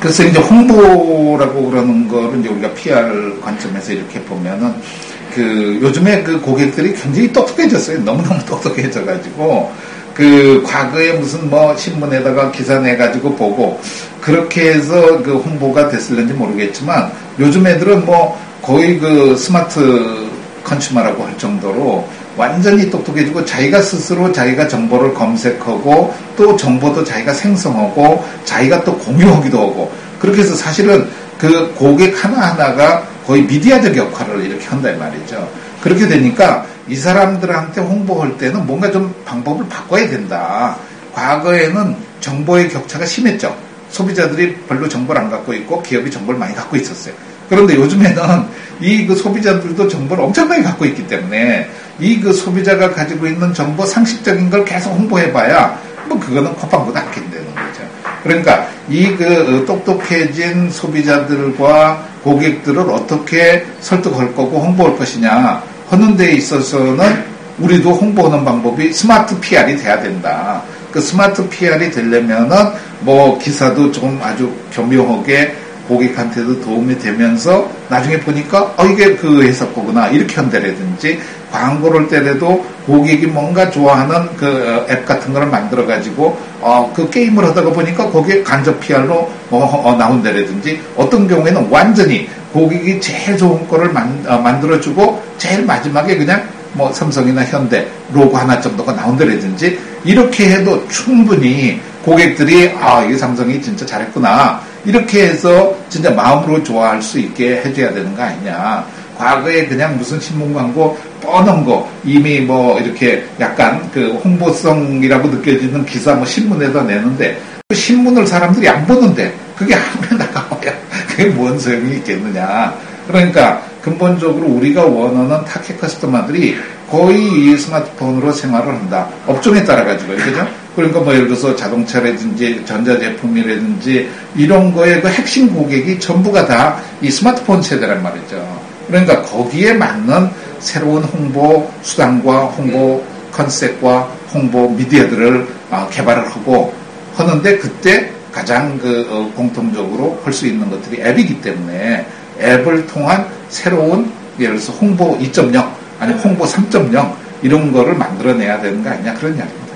그래서 이제 홍보라고 그러는 거를 이제 우리가 PR 관점에서 이렇게 보면은 그 요즘에 그 고객들이 굉장히 똑똑해졌어요. 너무너무 똑똑해져가지고 그 과거에 무슨 뭐 신문에다가 기사 내가지고 보고 그렇게 해서 그 홍보가 됐을는지 모르겠지만 요즘 애들은 뭐 거의 그 스마트 컨슈머라고 할 정도로 완전히 똑똑해지고 자기가 스스로 자기가 정보를 검색하고 또 정보도 자기가 생성하고 자기가 또 공유하기도 하고 그렇게 해서 사실은 그 고객 하나하나가 거의 미디어적 역할을 이렇게 한단 말이죠. 그렇게 되니까 이 사람들한테 홍보할 때는 뭔가 좀 방법을 바꿔야 된다. 과거에는 정보의 격차가 심했죠. 소비자들이 별로 정보를 안 갖고 있고 기업이 정보를 많이 갖고 있었어요. 그런데 요즘에는 이 그 소비자들도 정보를 엄청나게 갖고 있기 때문에 이 그 소비자가 가지고 있는 정보 상식적인 걸 계속 홍보해봐야 뭐 그거는 콧방보다 안 된다는 거죠. 그러니까 이 그 똑똑해진 소비자들과 고객들을 어떻게 설득할 거고 홍보할 것이냐 하는 데 있어서는 우리도 홍보하는 방법이 스마트 PR이 돼야 된다. 그 스마트 PR이 되려면은 뭐 기사도 조금 아주 교묘하게 고객한테도 도움이 되면서 나중에 보니까 어 이게 그 회사 거구나. 이렇게 한다라든지 광고를 때려도 고객이 뭔가 좋아하는 그 앱 같은 거를 만들어 가지고 어 그 게임을 하다가 보니까 거기에 간접 PR로 뭐 어, 나온다라든지 어떤 경우에는 완전히 고객이 제일 좋은 거를 만, 어, 만들어주고 제일 마지막에 그냥 뭐 삼성이나 현대 로고 하나 정도가 나온다라든지 이렇게 해도 충분히 고객들이 아 이게 삼성이 진짜 잘했구나 이렇게 해서 진짜 마음으로 좋아할 수 있게 해줘야 되는 거 아니냐. 과거에 그냥 무슨 신문 광고 뻔한 거 이미 뭐 이렇게 약간 그 홍보성이라고 느껴지는 기사 뭐 신문에다 내는데 그 신문을 사람들이 안 보는데 그게 하면 나가봐야 그게 뭔 소용이 있겠느냐. 그러니까 근본적으로 우리가 원하는 타겟 커스터마들이 거의 이 스마트폰으로 생활을 한다. 업종에 따라 가지고요. 그죠? 그러니까 뭐 예를 들어서 자동차라든지 전자제품이라든지 이런 거에 그 핵심 고객이 전부가 다 이 스마트폰 세대란 말이죠. 그러니까 거기에 맞는 새로운 홍보 수단과 홍보 컨셉과 홍보 미디어들을 어, 개발을 하고 하는데 그때 가장 그 어, 공통적으로 할 수 있는 것들이 앱이기 때문에 앱을 통한 새로운 예를 들어서 홍보 2.0 아니 홍보 3.0 이런 거를 만들어내야 되는 거 아니냐 그런 이야기입니다.